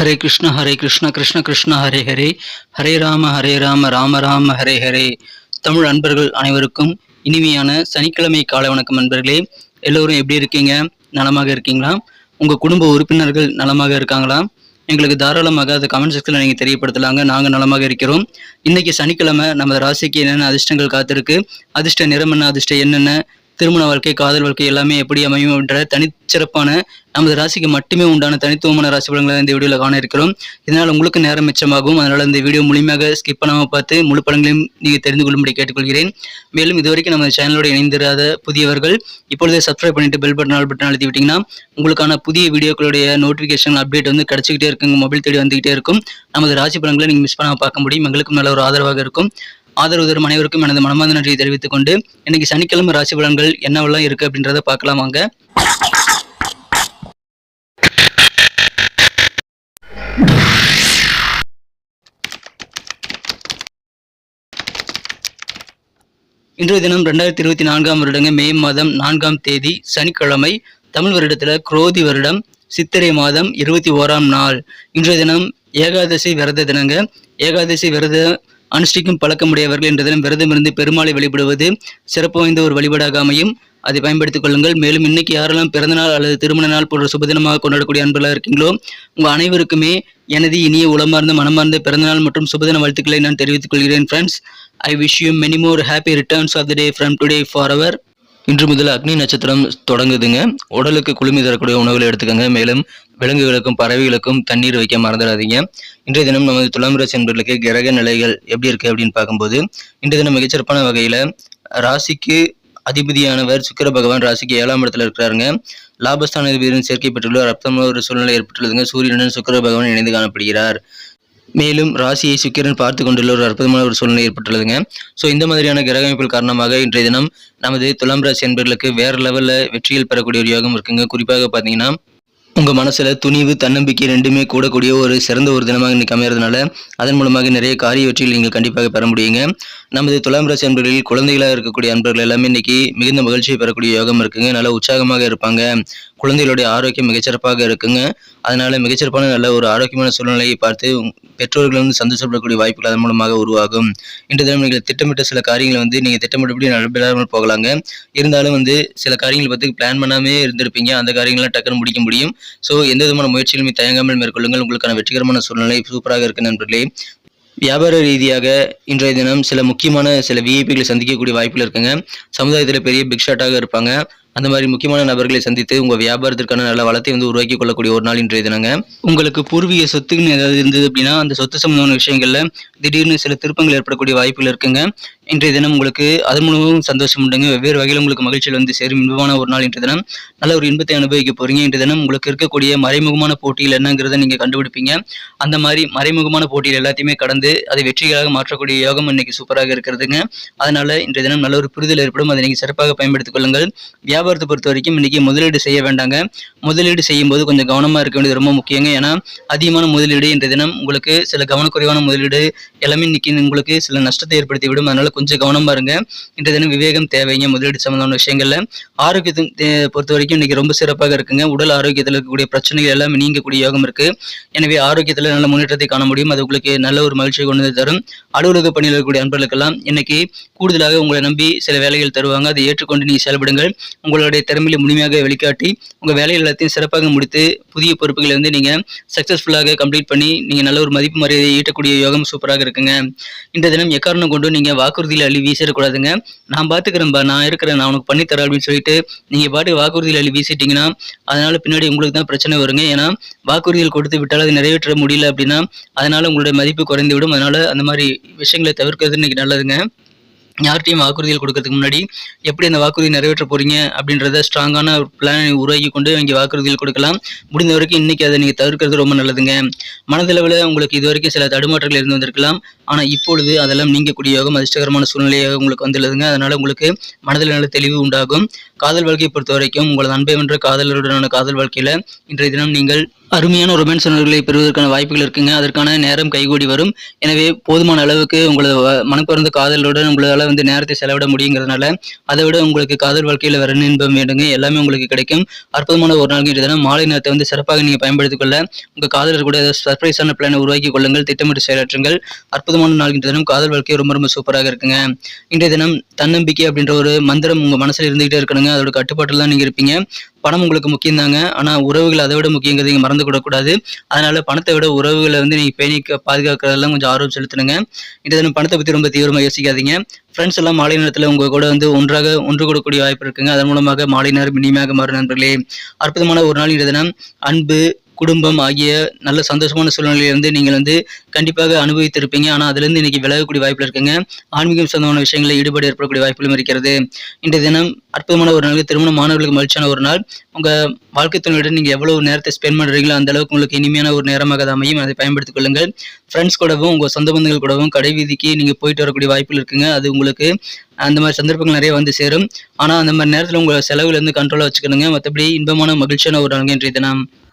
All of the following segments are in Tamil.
ஹரே கிருஷ்ண ஹரே கிருஷ்ண கிருஷ்ண கிருஷ்ண ஹரே ஹரே. ஹரே ராம ஹரே ராம ராம ராம ஹரே ஹரே. தமிழ் அன்பர்கள் அனைவருக்கும் இனிமையான சனிக்கிழமை காலை வணக்கம் நண்பர்களே எல்லோரும் எப்படி இருக்கீங்க? நலமாக இருக்கீங்களா? உங்கள் குடும்ப உறுப்பினர்கள் நலமாக இருக்காங்களா? எங்களுக்கு தாராளமாக அதை கமெண்ட் செக்ஷனில் நீங்கள் தெரியப்படுத்தலாங்க. நாங்கள் நலமாக இருக்கிறோம். இன்னைக்கு சனிக்கிழமை நமது ராசிக்கு என்னென்ன அதிர்ஷ்டங்கள் காத்திருக்கு? அதிர்ஷ்ட நிறம் என்ன? அதிர்ஷ்டம் என்னென்ன திருமண வாழ்க்கை காதல் வாழ்க்கை எல்லாமே எப்படி அமையும் என்ற தனிச்சிறப்பான நமது ராசிக்கு மட்டுமே உண்டான தனித்துவமான ராசி பலன்களை இந்த வீடியோவில் காண இருக்கிறோம். இதனால் உங்களுக்கு நேரம் மிச்சமாகும். அதனால் இந்த வீடியோ முழுமையாக ஸ்கிப் பண்ணாமல் பார்த்து முழு படங்களையும் நீங்கள் தெரிந்து கொள்ளும்படி கேட்டுக்கொள்கிறேன். மேலும் இதுவரைக்கும் நம்ம சேனலோட இணைந்திராத புதியவர்கள் இப்பொழுதே சப்ஸ்கிரைப் பண்ணிட்டு பெல் பட்டன் ஆல் பட்டன் அழுத்தி விட்டிங்கன்னா உங்களுக்கான புதிய வீடியோக்களுடைய நோட்டிஃபிகேஷன் அப்டேட் வந்து கிடச்சிக்கிட்டே இருக்குங்க. மொபைல் தேடி வந்துகிட்டே இருக்கும். நமது ராசி பலன்களை நீங்கள் மிஸ் பண்ணாமல் பார்க்க முடியும். எங்களுக்கும் நல்ல ஒரு ஆதரவாக இருக்கும். ஆதரவு தரும் அனைவருக்கும் எனது மனமார்ந்த நன்றியை தெரிவித்துக் கொண்டு இன்னைக்கு சனிக்கிழமை ராசி பலன்கள் என்னவெல்லாம் இருக்கு அப்படின்றத பார்க்கலாம் வாங்க. இன்றைய தினம் ரெண்டாயிரத்தி இருபத்தி நான்காம் வருடங்க மே மாதம் நான்காம் தேதி சனிக்கிழமை தமிழ் வருடத்துல குரோதி வருடம் சித்திரை மாதம் இருபத்தி ஓராம் நாள். இன்றைய தினம் ஏகாதசி விரத தினங்க. ஏகாதசி விரத அனுஷ்டிக்கும் பழக்கமுடையவர்கள் என்ற தினம் விரதம் இருந்து பெருமாளை வழிபடுவது சிறப்பு வாய்ந்த ஒரு வழிபாடாக அமையும். அதை பயன்படுத்திக் கொள்ளுங்கள். மேலும் இன்னைக்கு யாரெல்லாம் பிறந்தநாள் அல்லது திருமண நாள் போன்ற சுபதினமாக கொண்டாடக்கூடிய அன்பர்களாக இருக்கீங்களோ உங்கள் அனைவருக்குமே எனது இனிய உளமார்ந்த மனமார்ந்த பிறந்தநாள் மற்றும் சுபதின வாழ்த்துக்களை நான் தெரிவித்துக் கொள்கிறேன் friends I wish you many more happy returns of the day from today for our இன்று முதல் அக்னி நட்சத்திரம் தொடங்குதுங்க. உடலுக்கு குளுமை தரக்கூடிய உணவுகளை எடுத்துக்கோங்க. மேலும் விலங்குகளுக்கும் பறவைகளுக்கும் தண்ணீர் வைக்க மறந்துடாதீங்க. இன்றைய தினம் நமது துலாம் ராசி என்பர்களுக்கு கிரக நிலைகள் எப்படி இருக்கு அப்படின்னு பார்க்கும்போது இன்றைய தினம் மிகச்சிறப்பான வகையில ராசிக்கு அதிபதியானவர் சுக்கிர பகவான் ராசிக்கு ஏழாம் இடத்துல இருக்கிறாருங்க. லாபஸ்தான அதிபதியுடன் சேர்க்கை பெற்றுள்ள அர்த்தமான ஒரு சூழ்நிலை ஏற்பட்டுள்ளதுங்க. சூரியனுடன் சுக்கிர பகவான் இணைந்து காணப்படுகிறார். மேலும் ராசியை சுக்கிரன் பார்த்து கொண்டுள்ள ஒரு அற்புதமான ஒரு சூழ்நிலை ஏற்பட்டுள்ளதுங்க. ஸோ இந்த மாதிரியான கிரக அமைப்புகள் காரணமாக இன்றைய தினம் நமது துலாம் ராசி என்பர்களுக்கு வேறு லெவலில் வெற்றிகள் பெறக்கூடிய ஒரு யோகம் இருக்குங்க. குறிப்பாக பார்த்தீங்கன்னா உங்கள் மனசில் துணிவு தன்னம்பிக்கை ரெண்டுமே கூடக்கூடிய ஒரு சிறந்த ஒரு தினமாக இன்னைக்கு அமைகிறதுனால அதன் மூலமாக நிறைய காரிய வெற்றிகள் நீங்கள் கண்டிப்பாக பெற முடியுங்க. நமது துலாம் ராசி அன்பர்களில் குழந்தைகளாக இருக்கக்கூடிய அன்பர்கள் எல்லாமே இன்னைக்கு மிகுந்த மகிழ்ச்சியை பெறக்கூடிய யோகம் இருக்குங்க. நல்லா உற்சாகமாக இருப்பாங்க. குழந்தைகளுடைய ஆரோக்கியம் மிகச்சிறப்பாக இருக்குங்க. அதனால் மிகச்சிறப்பான நல்ல ஒரு ஆரோக்கியமான சூழ்நிலையை பார்த்து பெற்றோர்கள் வந்து சந்தோஷப்படக்கூடிய வாய்ப்புகள் அதன் மூலமாக உருவாகும். இன்று தினம் நீங்கள் திட்டமிட்ட சில காரியங்களை வந்து நீங்கள் திட்டமிட்டபடி நடைபெறாமல் போகலாங்க. இருந்தாலும் வந்து சில காரியங்களை பற்றி பிளான் பண்ணாமே இருந்திருப்பீங்க. அந்த காரியங்கள்லாம் டக்குன்னு முடிக்க முடியும். ஸோ எந்த விதமான முயற்சிகளுமே தயங்காமல் மேற்கொள்ளுங்கள். உங்களுக்கான வெற்றிகரமான சூழ்நிலை சூப்பராக இருக்கு நண்பர்களே. வியாபார ரீதியாக இன்றைய தினம் சில முக்கியமான சில விஐபிகளை சந்திக்கக்கூடிய வாய்ப்புகள் இருக்குங்க. சமுதாயத்தில் பெரிய பிக் ஷாட்டாக இருப்பாங்க. அந்த மாதிரி முக்கியமான நபர்களை சந்தித்து உங்க வியாபாரத்திற்கான நல்ல வளத்தை வந்து உருவாக்கி கொள்ளக்கூடிய ஒரு நாள் இன்றைய தினங்க. உங்களுக்கு பூர்வீக சொத்துன்னு ஏதாவது இருந்தது அப்படின்னா அந்த சொத்து சம்பந்தமான விஷயங்கள்ல திடீர்னு சில திருப்பங்கள் ஏற்படக்கூடிய வாய்ப்புகள் இருக்குங்க. இன்றைய தினம் உங்களுக்கு அதன் மூலமும் சந்தோஷம் உண்டுங்க. வெவ்வேறு வகையில் உங்களுக்கு மகிழ்ச்சியில் வந்து சேரும். இன்பமான ஒரு நாள் இன்றைய தினம். நல்ல ஒரு இன்பத்தை அனுபவிக்க போறீங்க. இன்றைய தினம் உங்களுக்கு இருக்கக்கூடிய மறைமுகமான போட்டியில் என்னங்கிறத நீங்க கண்டுபிடிப்பீங்க. அந்த மாதிரி மறைமுகமான போட்டியில் எல்லாத்தையுமே கடந்து அதை வெற்றிகளாக மாற்றக்கூடிய யோகம் இன்னைக்கு சூப்பராக இருக்கிறதுங்க. அதனால இன்றைய தினம் நல்ல ஒரு புரிதல் ஏற்படும். அதை நீங்க சிறப்பாக பயன்படுத்திக் கொள்ளுங்கள். வியாபாரத்தை பொறுத்த வரைக்கும் இன்னைக்கு முதலீடு செய்ய வேண்டாங்க. முதலீடு செய்யும் போது கொஞ்சம் கவனமாக இருக்க வேண்டியது ரொம்ப முக்கியங்க. ஏன்னா அதிகமான முதலீடு இன்றைய தினம் உங்களுக்கு சில கவனக்குறைவான முதலீடு எல்லாமே இன்றைக்கி உங்களுக்கு சில நஷ்டத்தை ஏற்படுத்தி விடும் அதனால் கொஞ்சம் கவனமாக இருங்க. இன்றைய தினம் விவேகம் தேவைங்க முதலீடு சம்மந்தமான விஷயங்களில். ஆரோக்கியத்தை பொறுத்த வரைக்கும் இன்னைக்கு ரொம்ப சிறப்பாக இருக்குங்க. உடல் ஆரோக்கியத்தில் இருக்கக்கூடிய பிரச்சனைகள் எல்லாம் நீங்கக்கூடிய யோகம் இருக்குது எனவே ஆரோக்கியத்தில் நல்ல முன்னேற்றத்தை காண முடியும். அது உங்களுக்கு நல்ல ஒரு மகிழ்ச்சியை கொண்டு வந்து தரும். அலுவலக பணியில் இருக்கக்கூடிய அன்பர்களுக்கெல்லாம் இன்னைக்கு கூடுதலாக உங்களை நம்பி சில வேலைகள் தருவாங்க. அதை ஏற்றுக்கொண்டு நீ செயல்படுங்கள். உங்களுடைய திறமையை முழுமையாக வெளிக்காட்டி உங்கள் வேலை எல்லாத்தையும் சிறப்பாக முடித்து புதிய பொறுப்புகளை வந்து நீங்கள் சக்ஸஸ்ஃபுல்லாக கம்ப்ளீட் பண்ணி நீங்கள் நல்ல ஒரு மதிப்பு மரியாதையை ஈட்டக்கூடிய யோகம் சூப்பராக இருக்குங்க. இந்த தினம் எக்காரணம் கொண்டு நீங்கள் வாக்குறுதியில் அள்ளி வீசிடக்கூடாதுங்க. நான் பார்த்துக்கிறேன்பா நான் இருக்கிறேன் நான் உனக்கு பண்ணி தரேன் அப்படின்னு சொல்லிட்டு நீங்கள் பாட்டு வாக்குறுதியில் அள்ளி வீசிட்டீங்கன்னா அதனால் பின்னாடி உங்களுக்கு தான் பிரச்சனை வருங்க. ஏன்னா வாக்குறுதிகள் கொடுத்து விட்டால் அதை நிறைவேற்ற முடியல அப்படின்னா அதனால் உங்களுடைய மதிப்பு குறைந்து விடும். அதனால் அந்த மாதிரி விஷயங்களை தவிர்க்கிறது இன்னைக்கு நல்லதுங்க. யார்கிட்டையும் வாக்குறுதிகள் கொடுக்கறதுக்கு முன்னாடி எப்படி அந்த வாக்குறுதி நிறைவேற்ற போறீங்க அப்படின்றத ஸ்ட்ராங்கான ஒரு பிளானை உருவாக்கி கொண்டு இங்கே வாக்குறுதிகள் கொடுக்கலாம். முடிந்த வரைக்கும் இன்னைக்கு அதை நீங்கள் தவிர்க்கிறது ரொம்ப நல்லதுங்க. மனதளவில் உங்களுக்கு இது வரைக்கும் சில தடுமாற்றங்கள் இருந்து வந்திருக்கலாம். ஆனால் இப்பொழுது அதெல்லாம் நீங்கக்கூடிய யோகம் அதிர்ஷ்டகரமான சூழ்நிலையாக உங்களுக்கு வந்துள்ளதுங்க. அதனால உங்களுக்கு மனதில் நல்ல தெளிவு உண்டாகும். காதல் வாழ்க்கையை பொறுத்த வரைக்கும் உங்களது அன்பை வென்ற காதலருடனான காதல் வாழ்க்கையில் இன்றைய தினம் நீங்கள் அருமையான ரொமான்ஸ் உணர்வுகளை பெறுவதற்கான வாய்ப்புகள் இருக்குங்க. அதற்கான நேரம் கைகூடி வரும். எனவே போதுமான அளவுக்கு உங்களது வ- காதலுடன் உங்களால் வந்து நேரத்தை செலவிட முடியுங்கிறதுனால அதை விட உங்களுக்கு காதல் வாழ்க்கையில் வர இன்பம் வேண்டுங்க? எல்லாமே உங்களுக்கு கிடைக்கும். அற்புதமான ஒரு நாள் தினம் மாலை நேரத்தை வந்து சிறப்பாக நீங்கள் பயன்படுத்திக் கொள்ள உங்கள் காதலர் கூட ஏதாவது சர்ப்ரைஸான பிளானை உருவாக்கி கொள்ளுங்கள். திட்டமிட்டு செயலாற்றுங்கள். அற்புதமான நாள் இன்றைய தினம் காதல் வாழ்க்கை ரொம்ப ரொம்ப சூப்பராக இருக்குங்க. இன்றைய தினம் தன்னம்பிக்கை அப்படின்ற ஒரு மந்திரம் உங்கள் மனசில் இருந்துகிட்டே இருக்கணுங்க. அதோட கட்டுப்பாட்டில் தான் நீங்கள் இருப்பீங்க. பணம் உங்களுக்கு முக்கியம் தாங்க ஆனால் உறவுகள் அதை விட முக்கியங்கிறது நீங்கள் மறந்து கூடக்கூடாது அதனால பணத்தை விட உறவுகளை வந்து நீங்கள் பேணி பாதுகாக்கிறதெல்லாம் கொஞ்சம் ஆர்வம் செலுத்தணுங்க. இன்றைய தினம் பணத்தை பற்றி ரொம்ப தீவிரமாக யோசிக்காதீங்க. ஃப்ரெண்ட்ஸ் எல்லாம் மாலை நேரத்தில் உங்கள் கூட வந்து ஒன்றாக ஒன்று கூடக்கூடிய வாய்ப்பு இருக்குங்க. அதன் மூலமாக மாலை நேரம் இனிமையாக மாறும் நண்பர்களே. அற்புதமான ஒரு நாள் இன்றைய தினம். அன்பு குடும்பம் ஆகிய நல்ல சந்தோஷமான சூழ்நிலையிலிருந்து நீங்கள் வந்து கண்டிப்பாக அனுபவித்திருப்பீங்க. ஆனால் அதுலேருந்து இன்னைக்கு விலகக்கூடிய வாய்ப்பில் இருக்குங்க. ஆன்மீகம் சொந்தமான விஷயங்களில் ஈடுபாடு ஏற்படக்கூடிய வாய்ப்புகளும் இருக்கிறது. இன்றைய தினம் அற்புதமான ஒரு நாள் திருமண மாணவர்களுக்கு மகிழ்ச்சியான ஒரு நாள். உங்கள் வாழ்க்கை துணையுடன் நீங்கள் எவ்வளவு நேரத்தை ஸ்பெண்ட் பண்ணுறீங்களோ அந்த அளவுக்கு உங்களுக்கு இனிமையான ஒரு நேரமாக அது அமையும். அதை பயன்படுத்திக் கொள்ளுங்கள். ஃப்ரெண்ட்ஸ் கூடவும் உங்கள் சொந்த பந்தங்கள் கூடவும் கடை வீதிக்கு நீங்கள் போயிட்டு வரக்கூடிய வாய்ப்புகள் இருக்குங்க. அது உங்களுக்கு அந்த மாதிரி சந்தர்ப்பங்கள் நிறைய வந்து சேரும். ஆனால் அந்த மாதிரி நேரத்தில் உங்கள் செலவுலேருந்து கண்ட்ரோலாக வச்சுக்கணுங்க. மற்றபடி இன்பமான மகிழ்ச்சியான ஒரு நாள் இன்றைய தினம்.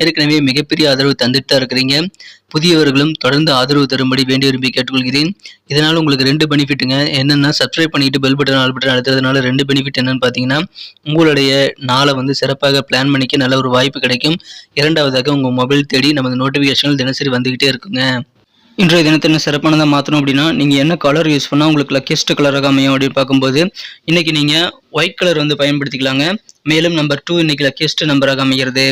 ஏற்கனவே மிகப்பெரிய ஆதரவு தந்துட்டு தான் இருக்கிறீங்க. புதியவர்களும் தொடர்ந்து ஆதரவு தரும்படி வேண்டி விரும்பி கேட்டுக்கொள்கிறேன். இதனால் உங்களுக்கு ரெண்டு பெனிஃபிட்டுங்க. என்னென்னா சப்ஸ்கிரைப் பண்ணிட்டு பெல் பட்டன் ஆல் பட்டன் அழுத்துறதுனால ரெண்டு பெனிஃபிட் என்னன்னு பார்த்தீங்கன்னா உங்களுடைய நாளை வந்து சிறப்பாக பிளான் பண்ணிக்க நல்ல ஒரு வாய்ப்பு கிடைக்கும். இரண்டாவதாக உங்கள் மொபைல் தேடி நமது நோட்டிஃபிகேஷன்கள் தினசரி வந்துக்கிட்டே இருக்குங்க. இன்றைய தினத்தில் சிறப்பானதாக மாற்றணும் அப்படின்னா நீங்கள் என்ன கலர் யூஸ் பண்ணால் உங்களுக்கு லக்கியஸ்ட் கலராக அமையும் அப்படின்னு பார்க்கும்போது இன்றைக்கி நீங்கள் ஒயிட் கலர் வந்து பயன்படுத்திக்கலாங்க. மேலும் நம்பர் டூ இன்னைக்கு லக்கியஸ்ட் நம்பராக அமைகிறது.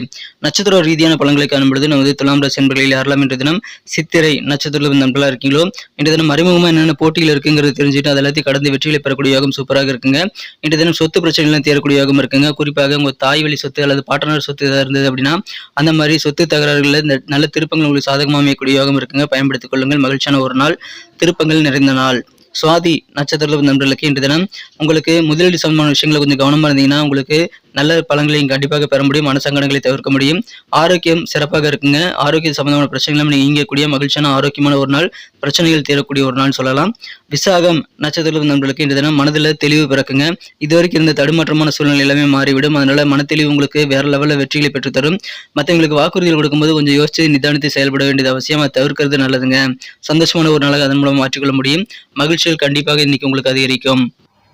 நட்சத்திர ரீதியான பலன்களை காணும்பொழுது நமது துலாம் ராசி என்பர்களில் யாரெல்லாம் இன்றைய தினம் சித்திரை நட்சத்திர நண்பர்களாக இருக்கீங்களோ இன்றைய தினம் அறிமுகமாக என்னென்ன போட்டிகள் இருக்குங்கிறது தெரிஞ்சுட்டு அது எல்லாத்தையும் கடந்து வெற்றிகளை பெறக்கூடிய யோகம் சூப்பராக இருக்குங்க. இன்றைய தினம் சொத்து பிரச்சனைலாம் தேரக்கூடிய யோகம் இருக்குங்க. குறிப்பாக உங்கள் தாய் வழி சொத்து அல்லது பாட்டனர் சொத்து ஏதாவது இருந்தது அப்படின்னா அந்த மாதிரி சொத்து தகராறுகளில் இந்த நல்ல திருப்பங்கள் உங்களுக்கு சாதகமாக அமையக்கூடிய யோகம் இருக்குங்க. பயன்படுத்திக் கொள்ளுங்கள். மகிழ்ச்சியான ஒரு நாள் திருப்பங்கள் நிறைந்த நாள். சுவாதி நட்சத்திரத்தில் நண்பர்களுக்கு இன்று தினம் உங்களுக்கு முதலீடு சம்பந்தமான விஷயங்களை கொஞ்சம் கவனமாக இருந்தீங்கன்னா உங்களுக்கு நல்ல பலன்களையும் கண்டிப்பாக பெற முடியும் மனசங்கடங்களை தவிர்க்க முடியும். ஆரோக்கியம் சிறப்பாக இருக்குங்க. ஆரோக்கியம் சம்பந்தமான பிரச்சனைகளும் நீங்கள் இயங்கக்கூடிய மகிழ்ச்சியான ஆரோக்கியமான ஒரு நாள் பிரச்சனைகள் தீரக்கூடிய ஒரு நாள் சொல்லலாம். விசாகம் நட்சத்திர நண்பர்களுக்கு இந்த தினம் மனதில் தெளிவு பிறக்குங்க. இதுவரைக்கும் இருந்த தடுமாற்றமான சூழ்நிலை எல்லாமே மாறிவிடும். அதனால மனத்தெளிவு உங்களுக்கு வேற லெவலில் வெற்றிகளை பெற்றுத்தரும் மற்றவங்களுக்கு வாக்குறுதிகள் கொடுக்கும்போது கொஞ்சம் யோசித்து நிதானித்து செயல்பட வேண்டியது அவசியம். அதை தவிர்க்கிறது நல்லதுங்க. சந்தோஷமான ஒரு நாளாக அதன் மூலம் மாற்றிக்கொள்ள முடியும். மகிழ்ச்சிகள் கண்டிப்பாக இன்னைக்கு உங்களுக்கு அதிகரிக்கும்.